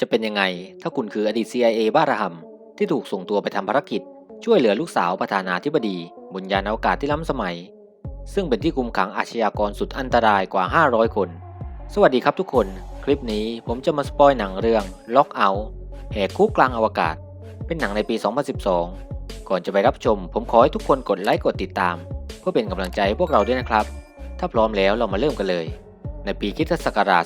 จะเป็นยังไง ถ้าคุณคืออดีต CIA บ้าระห่ำที่ถูกส่งตัวไปทำภารกิจ ช่วยเหลือลูกสาวประธานาธิบดีบนยานอวกาศที่ล้ำสมัย ซึ่งเป็นที่คุมขังอาชญากรสุดอันตรายกว่า 500 คน สวัสดีครับทุกคน คลิปนี้ผมจะมาสปอยหนังเรื่อง Lock Out แหกคุกกลางอวกาศ เป็นหนังในปี 2012 ก่อนจะไปรับชม ผมขอให้ทุกคนกดไลค์กดติดตาม เพื่อเป็นกำลังใจให้พวกเราด้วยนะครับ ถ้าพร้อมแล้วเรามาเริ่มกันเลย ในปีคริสตศักราช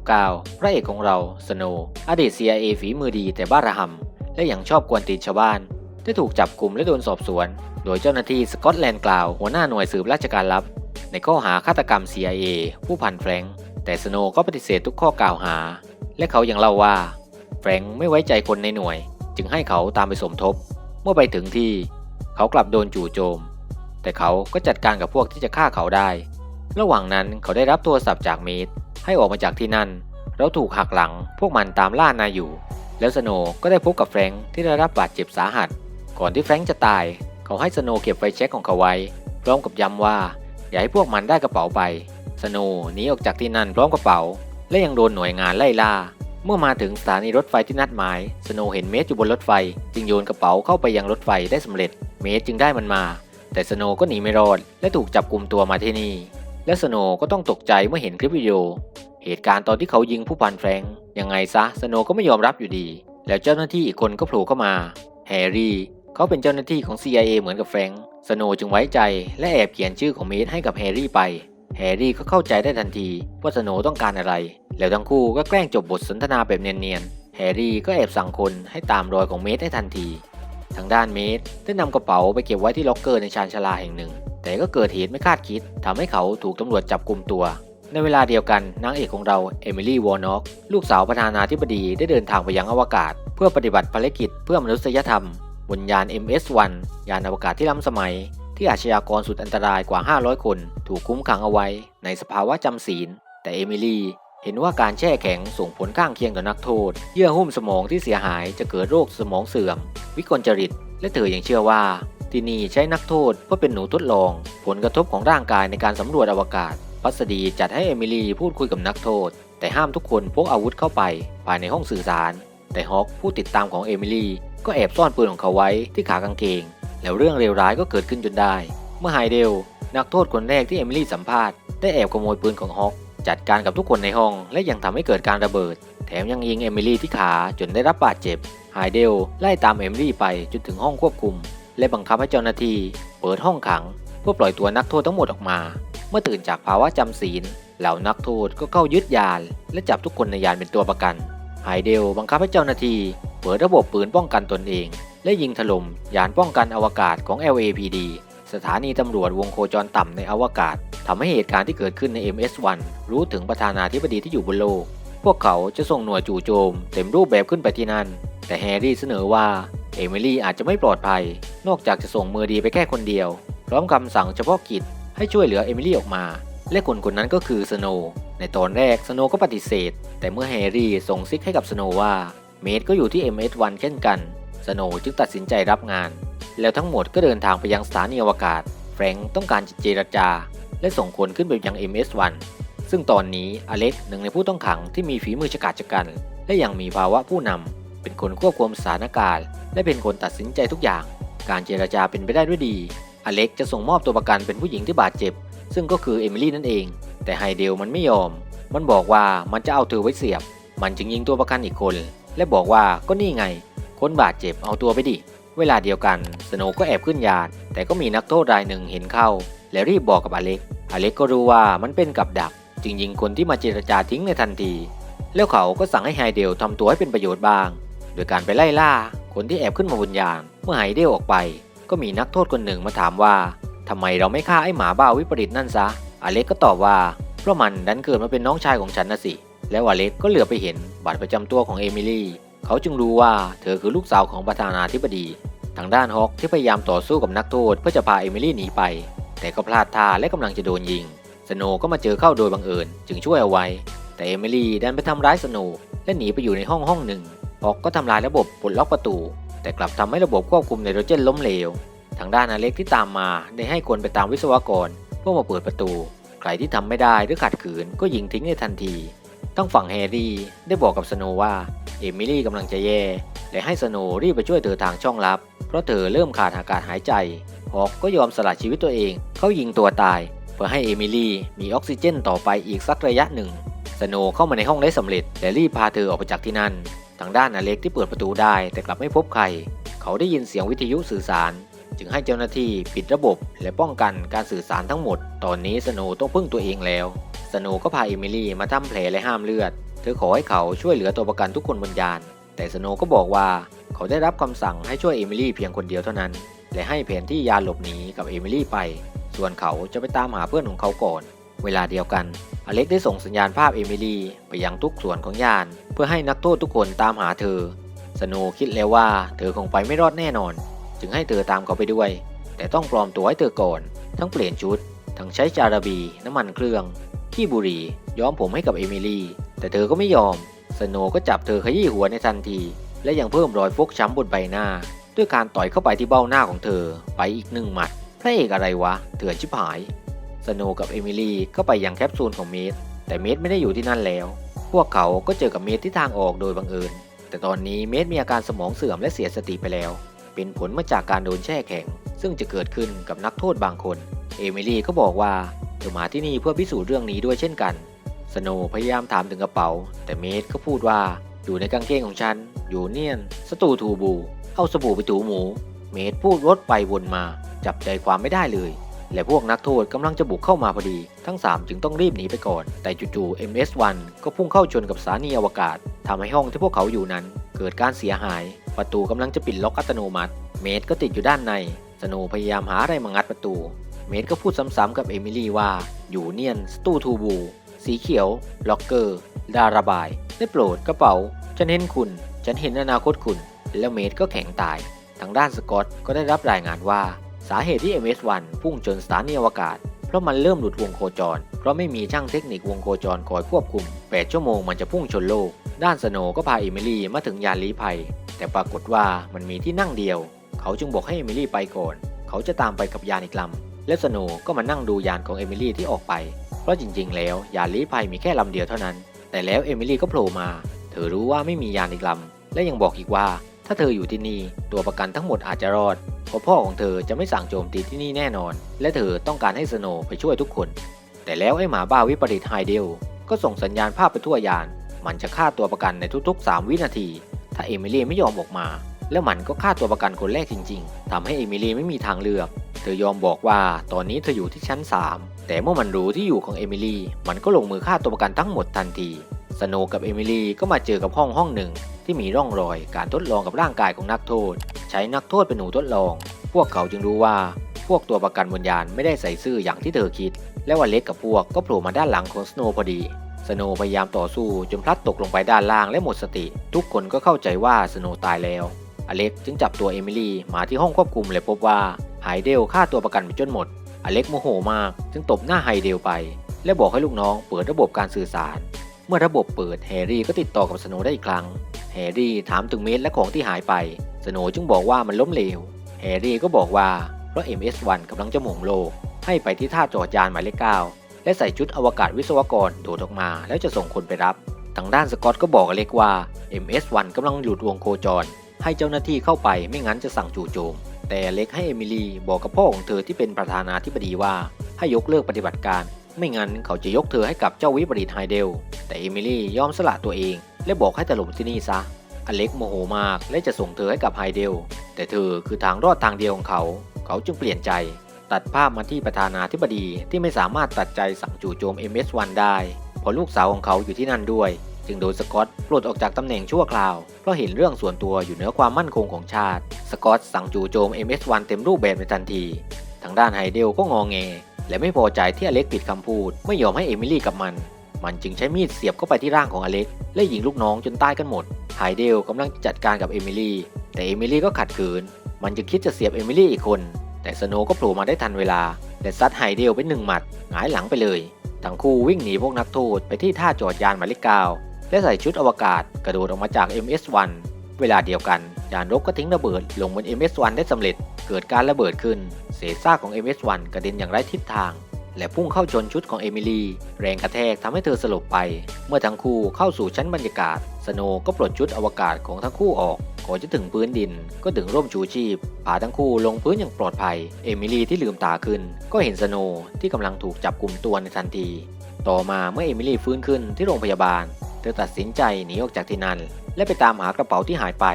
2079 พระเอกของเรา สโนว์อดีต CIA ฝีมือดีแต่บ้าระห่ำและยังชอบกวนตีนชาวบ้าน ได้ถูกจับกลุ่มและโดนสอบสวน โดยเจ้าหน้าที่สกอตแลนด์กล่าวหัวหน้าหน่วยสืบราชการลับ ในข้อหาฆาตกรรม CIA ผู้พันแฟรงค์แต่สโนว์ก็ปฏิเสธทุกข้อกล่าวหา และเขายังเล่าว่าแฟรงค์ไม่ไว้ใจคนในหน่วย จึงให้เขาตามไปสมทบ เมื่อไปถึงที่ เขากลับโดนจู่โจม แต่เขาก็จัดการกับพวกที่จะฆ่าเขาได้ ระหว่างนั้นเขาได้รับโทรศัพท์จากเมดให้ออกมาจากที่นั่น เราถูกหักหลังพวกมันตามล่านายอยู่ แล้วสโนก็ได้พบกับแฟรงค์ที่ได้รับบาดเจ็บสาหัส ก่อนที่แฟรงค์จะตาย เขาให้สโนเก็บไฟแช็กของเขาไว้ พร้อมกับย้ำว่า อย่าให้พวกมันได้กระเป๋าไป สโนหนีออกจากที่นั่นพร้อมกระเป๋า และยังโดนหน่วยงานไล่ล่า เมื่อมาถึงสถานีรถไฟที่นัดหมาย สโนเห็นเมสอยู่บนรถไฟ จึงโยนกระเป๋าเข้าไปยังรถไฟได้สำเร็จ เมสจึงได้มันมา แต่สโนก็หนีไม่รอดและถูกจับกลุ่มตัวมาที่นี่ และสโนก็ต้องตกใจเมื่อเห็นคลิปวิดีโอ เหตุการณ์ตอนที่เขายิงผู้พันแฟรงยังไงซะสโนก็ไม่ยอมรับอยู่ดี แล้วเจ้าหน้าที่อีกคนก็โผล่เข้ามา แฮร์รี่ เขาเป็นเจ้าหน้าที่ของ CIA เหมือนกับแฟรงสโนจึงไว้ใจ และแอบเขียนชื่อของเมดให้กับแฮร์รี่ไป แฮร์รี่ก็เข้าใจได้ทันทีว่าสโนต้องการอะไร แล้วทั้งคู่ก็แกล้งจบบทสนทนาแบบเนียนๆ แฮร์รี่ก็แอบสั่งคนให้ตามรอยของเมดให้ทันที ทางด้านเมดได้นำกระเป๋าไปเก็บไว้ที่ล็อกเกอร์ในชานชาลาแห่งหนึ่ง แต่ก็เกิดเหตุไม่คาดคิดทำให้เขาถูกตำรวจจับกลุ่มตัว ในเวลาเดียวกันนางเอกของเราเอมิลี่วอร์น็อกลูกสาวประธานาธิบดีได้เดินทางไปยังอวกาศ เพื่อปฏิบัติภารกิจเพื่อมนุษยธรรม บนยาน MS-1 ยานอวกาศที่ล้ำสมัย ที่อาชญากรสุดอันตรายกว่า 500 คน ถูกคุ้มขังเอาไว้ ในสภาวะจำศีล แต่เอมิลี่เห็นว่าการแช่แข็งส่งผลข้างเคียงต่อนักโทษ เยื่อหุ้มสมองที่เสียหายจะเกิดโรคสมองเสื่อม วิกลจริต และเธอยังเชื่อว่า ที่นี่ใช้นักโทษเพื่อเป็นหนูทดลอง ผลกระทบของร่างกายในการสำรวจอวกาศ พัสดีจัดให้เอมิลี่พูดคุยกับนักโทษ แต่ห้ามทุกคนพกอาวุธเข้าไป ภายในห้องสื่อสาร แต่ฮอกผู้ติดตามของเอมิลี่ก็แอบซ่อนปืนของเขาไว้ที่ขากางเกง แล้วเรื่องเลวร้ายก็เกิดขึ้นจนได้ เมื่อไฮเดลนักโทษคนแรกที่เอมิลี่สัมภาษณ์ได้แอบขโมยปืนของฮอกจัดการกับทุกคนในห้อง และยังทำให้เกิดการระเบิด แถมยังยิงเอมิลี่ที่ขาจนได้รับบาดเจ็บไฮเดลไล่ตามเอมิลี่ไปจนถึงห้องควบคุม และบังคับให้เจ้าหน้าที่เปิดห้องขัง เพื่อปล่อยตัวนักโทษทั้งหมดออกมา เมื่อตื่นจากภาวะจำศีล เหล่านักโทษก็เข้ายึดยาน และจับทุกคนในยานเป็นตัวประกันไฮเดลบังคับให้เจ้าหน้าที่เปิดระบบปืนป้องกันตนเอง และยิงถล่มยานป้องกันอวกาศของ LAPD สถานีตำรวจวงโคจรต่ำในอวกาศทำให้เหตุการณ์ที่เกิดขึ้นใน MS-1 รู้ถึงประธานาธิบดีที่อยู่บนโลก พวกเขาจะส่งหน่วยจู่โจม เต็มรูปแบบขึ้นไปที่นั่น แต่แฮร์รี่เสนอว่าเอมิลี่อาจจะไม่ปลอดภัย นอกจากจะส่งมือดีไปแค่คนเดียว พร้อมคำสั่งเฉพาะกิจให้ช่วยเหลือเอมิลี่ออกมา และคนคนนั้นก็คือสโนว์ในตอนแรกสโนว์ก็ปฏิเสธ แต่เมื่อแฮร์รี่ส่งซิกให้กับสโนว์ว่าเมดก็อยู่ที่ MS-1 เช่นกันสโนว์จึงตัดสินใจรับงาน แล้วทั้งหมดก็เดินทางไปยังสถานีอวกาศ แฟรงค์ต้องการจเจรจา และส่งคนขึ้นไปยัง MS-1 ซึ่งตอนนี้อเล็กหนึ่งในผู้ต้องขังที่มีฝีมือฉกาจกัน และยังมีภาวะผู้นำเป็นคนควบคุมสถานการณ์ และเป็นคนตัดสินใจทุกอย่าง การเจรจาเป็นไปได้ด้วยดี อเล็กจะส่งมอบตัวประกันเป็นผู้หญิงที่บาดเจ็บ ซึ่งก็คือเอมิลี่นั่นเอง แต่ไฮเดลมันไม่ยอม มันบอกว่ามันจะเอาเธอไว้เสียบ มันจึงยิงตัวประกันอีกคน และบอกว่าก็นี่ไง คนบาดเจ็บเอาตัวไปดิ เวลาเดียวกันสโนว์ก็แอบขึ้นยาน แต่ก็มีนักโทษรายหนึ่งเห็นเข้า และรีบบอกกับอเล็ก อเล็กก็รู้ว่ามันเป็นกับดัก จึงยิงคนที่มาเจรจาทิ้งในทันที แล้วเขาก็สั่งให้ไฮเดลทำตัวให้เป็นประโยชน์บ้าง โดยการไปไล่ล่าคนที่แอบขึ้นมาบนยานเมื่อไฮเดลออกไป ก็มีนักโทษคนหนึ่งมาถามว่าทำไมเราไม่ฆ่าไอ้หมาบ้าวิปริตนั่นซะ อเล็กก็ตอบว่าเพราะมันดันเกิดมาเป็นน้องชายของฉันนะสิ แล้วอเล็กก็เหลือไปเห็นบัตรประจำตัวของเอมิลี่ เขาจึงรู้ว่าเธอคือลูกสาวของประธานาธิบดี ทางด้านฮอกที่พยายามต่อสู้กับนักโทษเพื่อจะพาเอมิลี่หนีไป แต่ก็พลาดท่าและกำลังจะโดนยิง สโนว์ก็มาเจอเข้าโดยบังเอิญจึงช่วยเอาไว้ แต่เอมิลี่ดันไปทำร้ายสโนว์และหนีไปอยู่ในห้องห้องหนึ่งฮอกก็ทำลายระบบปลดล็อกประตู แต่กลับทำให้ระบบควบคุมไนโตรเจนล้มเหลว ทางด้านอเล็กที่ตามมาได้ให้คนไปตามวิศวกรเพื่อมาเปิดประตู ใครที่ทำไม่ได้หรือขัดขืนก็ยิงทิ้งในทันทีทั้งฝั่งแฮร์รี่ได้บอกกับสโนว์ว่าเอมิลี่กำลังจะแย่และให้สโนว์รีบไปช่วยเธอทางช่องลับ เพราะเธอเริ่มขาดอากาศหายใจฮอกก็ยอมสละชีวิตตัวเอง เขายิงตัวตาย เพื่อให้เอมิลี่มีออกซิเจนต่อไปอีกสักระยะหนึ่งสโนเข้ามาในห้องได้สำเร็จและรีบพาเธอออกไปจากที่นั่น ทางด้านอเล็กที่เปิดประตูได้แต่กลับไม่พบใคร เขาได้ยินเสียงวิทยุสื่อสาร จึงให้เจ้าหน้าที่ปิดระบบและป้องกันการสื่อสารทั้งหมด ตอนนี้สโนต้องพึ่งตัวเองแล้ว สโนก็พาเอมิลี่มาทำแผลและห้ามเลือด เธอขอให้เขาช่วยเหลือตัวประกันทุกคนบนยาน แต่สโนก็บอกว่าเขาได้รับคำสั่งให้ช่วยเอมิลี่เพียงคนเดียวเท่านั้น และให้แผนที่ยานหลบหนีกับเอมิลี่ไป ส่วนเขาจะไปตามหาเพื่อนของเขาก่อน เวลาเดียวกัน อเล็กได้ส่งสัญญาณภาพเอมิลีไปยังทุกส่วนของยาน เพื่อให้นักโทษทุกคนตามหาเธอ สโนคิดแล้วว่าเธอคงไปไม่รอดแน่นอน จึงให้เธอตามเขาไปด้วย แต่ต้องปลอมตัวให้เธอก่อน ทั้งเปลี่ยนชุด ทั้งใช้จาระบี น้ำมันเครื่อง ขี้บุหรี่ ย้อมผมให้กับเอมิลีแต่เธอก็ไม่ยอม สโนก็จับเธอขยี้หัวในทันที และยังเพิ่มรอยฟกช้ำบนใบหน้า ด้วยการต่อยเข้าไปที่เบ้าหน้าของเธอไปอีกหนึ่งหมัด พระเอกอะไรวะ เถื่อนชิบหาย สโนกับเอมิลี่ก็ไปยังแคปซูลของเมดแต่เมดไม่ได้อยู่ที่นั่นแล้ว พวกเขาก็เจอกับเมดที่ทางออกโดยบังเอิญ แต่ตอนนี้เมดมีอาการสมองเสื่อมและเสียสติไปแล้ว เป็นผลมาจากการโดนแช่แข็ง ซึ่งจะเกิดขึ้นกับนักโทษบางคน เอมิลี่ก็บอกว่าเธอมาที่นี่เพื่อพิสูจน์เรื่องนี้ด้วยเช่นกัน สโนพยายามถามถึงกระเป๋า แต่เมดก็พูดว่าอยู่ในกางเกงของฉัน อยู่เนียน สตูทูบู เอาสบู่ไปถูหมู เมดพูดวดไปวนมา จับใจความไม่ได้เลย และพวกนักโทษกำลังจะบุกเข้ามาพอดี ทั้ง 3 จึงต้องรีบหนีไปก่อน แต่จู่ๆ MS-1 ก็พุ่งเข้าชนกับสถานีอวกาศทำให้ห้องที่พวกเขาอยู่นั้น เกิดการเสียหาย ประตูกำลังจะปิดล็อกอัตโนมัติ เมดก็ติดอยู่ด้านใน สโนพยายามหาอะไรมางัดประตู เมดก็พูดซ้ำๆกับเอมิลี่ว่า อยู่เนียนสตูทูบู สีเขียวล็อกเกอร์ ดาระบาย ได้โปรดกระเป๋า ฉันเห็นคุณ ฉันเห็นอนาคตคุณ แล้วเมดก็แข็งตาย ทางด้านสกอตก็ได้รับรายงานว่า สาเหตุที่ MS-1 พุ่งชนสถานีอวกาศ เพราะมันเริ่มหลุดวงโคจร เพราะไม่มีช่างเทคนิควงโคจรคอยควบคุม 8 ชั่วโมงมันจะพุ่งชนโลก ด้านสโนก็พาเอมิลี่มาถึงยานลี้ภัย แต่ปรากฏว่ามันมีที่นั่งเดียว เขาจึงบอกให้เอมิลี่ไปก่อน เขาจะตามไปกับยานอีกลำ และสโนก็มานั่งดูยานของเอมิลี่ที่ออกไป เพราะจริงๆ แล้วยานลี้ภัยมีแค่ลำเดียวเท่านั้น แต่แล้วเอมิลี่ก็โผล่มา เธอรู้ว่าไม่มียานอีกลำ และยังบอกอีกว่า ถ้าเธออยู่ที่นี่ตัวประกันทั้งหมดอาจจะรอด เพราะพ่อของเธอจะไม่สั่งโจมตีที่นี่แน่นอน และเธอต้องการให้สโนว์ไปช่วยทุกคน แต่แล้วไอ้หมาบ้าวิปริตไฮเดลก็ส่งสัญญาณภาพไปทั่วยาน มันจะฆ่าตัวประกันในทุกๆ 3 วินาที ถ้าเอมิลี่ไม่ยอมออกมา แล้วมันก็ฆ่าตัวประกันคนแรกจริง ๆทำให้เอมิลี่ไม่มีทางเลือก เธอยอมบอกว่าตอนนี้เธออยู่ที่ชั้น 3 แต่เมื่อมันรู้ที่อยู่ของเอมิลี่ มันก็ลงมือฆ่าตัวประกันทั้งหมดทันที สโนกับเอมิลี่ก็มาเจอกับห้องห้องหนึ่งที่มีร่องรอยการทดลองกับร่างกายของนักโทษ ช้นักโทษเป็นหนูทดลอง พวกเขาจึงรู้ว่าพวกตัวประกันบนยานไม่ได้ใส่ซื่ออย่างที่เธอคิด และวันเล็กกับพวกก็โผล่มาด้านหลังของสโนว์พอดี สโนว์พยายามต่อสู้จนพลัดตกลงไปด้านล่างและหมดสติ ทุกคนก็เข้าใจว่าสโนว์ตายแล้ว อเล็กจึงจับตัวเอมิลี่มาที่ห้องควบคุมและพบว่าไฮเดลฆ่าตัวประกันไปจนหมด อเล็กโมโหมากจึงตบหน้าไฮเดลไป และบอกให้ลูกน้องเปิดระบบการสื่อสาร เมื่อระบบเปิดแฮร์รี่ก็ติดต่อกับสโนว์ได้อีกครั้ง แฮร์รี่ถามถึงเมดและของที่หายไป สโนจึงบอกว่ามันล้มเหลว แฮร์รี่ก็บอกว่าเพราะ MS-1 กำลังจะหม่งโลก ให้ไปที่ท่าจอดยานหมายเลข9และใส่ชุดอวกาศวิศวกรโดดออกมาแล้วจะส่งคนไปรับ ทางด้านสกอตก็บอกอเล็กว่า MS-1 กำลังหลุดวงโคจร ให้เจ้าหน้าที่เข้าไปไม่งั้นจะสั่งจู่โจม แต่เล็กให้เอมิลีบอกกับพ่อของเธอที่เป็นประธานาธิบดีว่า ให้ยกเลิกปฏิบัติการ ไม่งั้นเขาจะยกเธอให้กับเจ้าวิปริตไฮเดล แต่เอมิลี่ยอมสละตัวเอง และบอกให้ตลุมที่นี่ซะ อเล็กโมโหมากและจะส่งเธอให้กับไฮเดล แต่เธอคือทางรอดทางเดียวของเขา เขาจึงเปลี่ยนใจ ตัดภาพมาที่ประธานาธิบดีที่ไม่สามารถตัดใจสั่งจู่โจม MS-1 ได้เพราะลูกสาวของเขาอยู่ที่นั่นด้วย จึงโดนสกอตปลดออกจากตำแหน่งชั่วคราว เพราะเห็นเรื่องส่วนตัวอยู่เหนือความมั่นคงของชาติ สกอตสั่งจู่โจม MS-1 เต็มรูปแบบในทันที ทางด้านไฮเดลก็งองแงและไม่พอใจที่อเล็กปิดคำพูด ไม่ยอมให้เอมิลี่กับมัน มันจึงใช้มีดเสียบเข้าไปที่ร่างของอเล็ก และยิงลูกน้องจนตายกันหมด ไฮเดลกำลังจัดการกับเอมิลี่ แต่เอมิลี่ก็ขัดขืน มันจึงคิดจะเสียบเอมิลี่อีกคน แต่สโนว์ก็โผล่มาได้ทันเวลา และซัดไฮเดลไปหนึ่งหมัด หงายหลังไปเลย ทั้งคู่วิ่งหนีพวกนักโทษไปที่ท่าจอดยานหมายเลขเก้าและใส่ชุดอวกาศกระโดดออกมาจาก MS-1 เวลาเดียวกันยานรบก็ทิ้งระเบิดลงบน MS-1 ได้สำเร็จ เกิดการระเบิดขึ้น เศษซากของ MS-1 กระเด็นอย่างไร้ทิศทาง และพุ่งเข้าชนชุดของเอมิลีแรงกระแทกทำให้เธอสลบไป เมื่อทั้งคู่เข้าสู่ชั้นบรรยากาศ สโนก็ปลดชุดอวกาศของทั้งคู่ออกก่อนจะถึงพื้นดิน ก็ดึงร่มชูชีพพาทั้งคู่ลงพื้นอย่างปลอดภัย เอมิลีที่ลืมตาขึ้น ก็เห็นสโนที่กำลังถูกจับกลุ่มตัวในทันที ต่อมาเมื่อเอมิลีฟื้นขึ้นที่โรงพยาบาล เธอตัดสินใจหนีออกจากที่นั่นและไปตามหากระเป๋าที่หายไป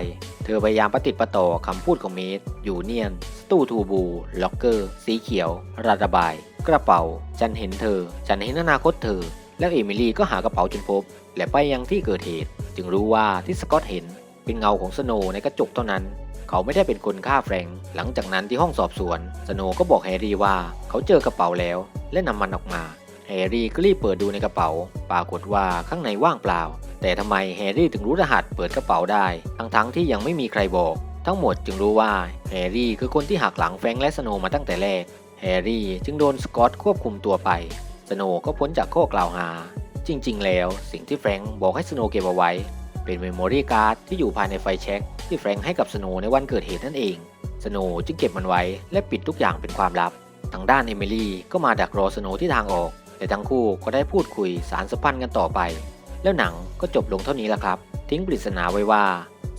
ธอพยายามประติดประต่อคำพูดของเมดยูเนียนสตูทูบู ล็อกเกอร์ สีเขียวระระบาย กระเป๋า ฉันเห็นเธอ ฉันเห็นอนาคตเธอ แล้วเอมิลี่ก็หากระเป๋าจนพบ และไปยังที่เกิดเหตุ จึงรู้ว่าที่สกอตเห็น เป็นเงาของสโนในกระจกเท่านั้น เขาไม่ได้เป็นคนฆ่าแฟรงค์หลังจากนั้นที่ห้องสอบสวน สโนก็บอกแฮร์รี่ว่า เขาเจอกระเป๋าแล้ว และนำมันออกมา แฮร์รี่ก็รีบเปิดดูในกระเป๋า ปรากฏว่าข้างในว่างเปล่า แต่ทำไมแฮร์รี่ถึงรู้รหัสเปิดกระเป๋าได้ ทั้งๆที่ยังไม่มีใครบอก ทั้งหมดจึงรู้ว่าแฮร์รี่คือคนที่หักหลังแฟงและสโนว์มาตั้งแต่แรก แฮร์รี่จึงโดนสกอตควบคุมตัวไป สโนว์ก็พ้นจากข้อกล่าวหา จริง ๆ แล้วสิ่งที่แฟรงค์บอกให้สโนว์เก็บเอาไว้ เป็นเมมโมรี่การ์ดที่อยู่ภายในไฟแช็กที่แฟรงค์ให้กับสโนว์ในวันเกิดเหตุนั่นเอง สโนว์จึงเก็บมันไว้และปิดทุกอย่างเป็นความลับ ทางด้านเอมิลี่ก็มาดักรอสโนว์ที่ทางออก แต่ทั้งคู่ก็ได้พูดคุยสารสัมพันธ์กันต่อไป แล้วหนังก็จบลงเท่านี้แหละครับ ทิ้งปริศนาไว้ว่า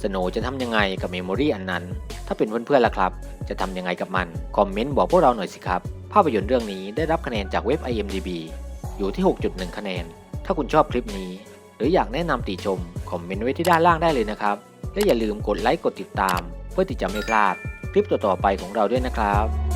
สโนจะทำยังไงกับเมมโมรีอันนั้น ถ้าเป็นเพื่อนๆล่ะครับ จะทำยังไงกับมัน คอมเมนต์บอกพวกเราหน่อยสิครับ ภาพยนตร์เรื่องนี้ได้รับคะแนนจากเว็บ IMDb อยู่ที่ 6.1 คะแนน ถ้าคุณชอบคลิปนี้ หรืออยากแนะนำติชม คอมเมนต์ไว้ที่ด้านล่างได้เลยนะครับ และอย่าลืมกดไลค์กดติดตาม เพื่อที่จะไม่พลาดคลิปต่อๆไปของเราด้วยนะครับ